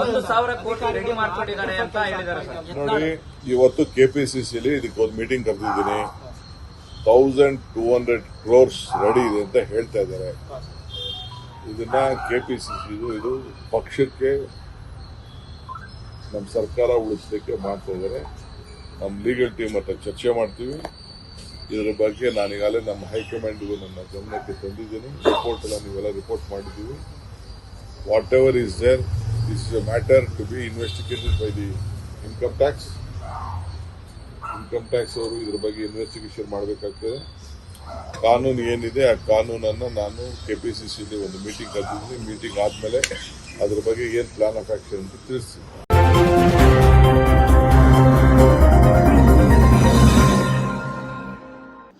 ಒಂದು ಸಾವಿರ ಕೋಟಿ ರೆಡಿ ಮಾಡ್ಕೊಂಡಿದ್ದಾರೆ ಅಂತ ಹೇಳಿದ್ದಾರೆ ನೋಡಿ ಇವತ್ತು ಕೆಪಿಸಿಸಿಲಿ ಇದಕ್ಕೆ ಒಂದು meeting ಕರೆದಿದ್ದೀನಿ. Thousand two hundred crores ready ಇದೆ ಅಂತ ಹೇಳ್ತಾ ಇದ್ದಾರೆ. ಇದನ್ನ ಕೆಪಿಸಿಸಿ ಇದು ಪಕ್ಷಕ್ಕೆ ನಮ್ಮ ಸರ್ಕಾರ ಉಳಿಸಲಿಕ್ಕೆ ಮಾಡ್ತಾ ಇದ್ದಾರೆ. ನಮ್ಮ ಲೀಗಲ್ ಟೀಮ್ ಹತ್ರ ಚರ್ಚೆ ಮಾಡ್ತೀವಿ. ಇದರ ಬಗ್ಗೆ ನಾನೀಗಾಗಲೇ ನಮ್ಮ ಹೈಕಮಾಂಡ್ಗೂ ನನ್ನ ಗಮನಕ್ಕೆ ತಂದಿದ್ದೀನಿ. ರಿಪೋರ್ಟ್ ಎಲ್ಲ ನೀವೆಲ್ಲ ರಿಪೋರ್ಟ್ ಮಾಡಿದ್ದೀವಿ. Whatever is there is matter to be investigated by the income tax income tax ಅವರು ಇದ್ರ ಬಗ್ಗೆ ಇನ್ವೆಸ್ಟಿಗೇಷನ್ ಮಾಡಬೇಕಾಗ್ತದೆ. ಕಾನೂನು ಏನಿದೆ, ಆ ಕಾನೂನನ್ನು ನಾನು ಕೆ ಪಿ ಸಿ ಸಿಲಿ ಒಂದು ಮೀಟಿಂಗ್ ಕರೆದಿದ್ದೀನಿ. ಮೀಟಿಂಗ್ ಆದಮೇಲೆ ಅದ್ರ ಬಗ್ಗೆ ಏನು ಪ್ಲಾನ್ ಆಫ್ ಆ್ಯಕ್ಷನ್ ಅಂತ ತಿಳಿಸ್ತೀನಿ.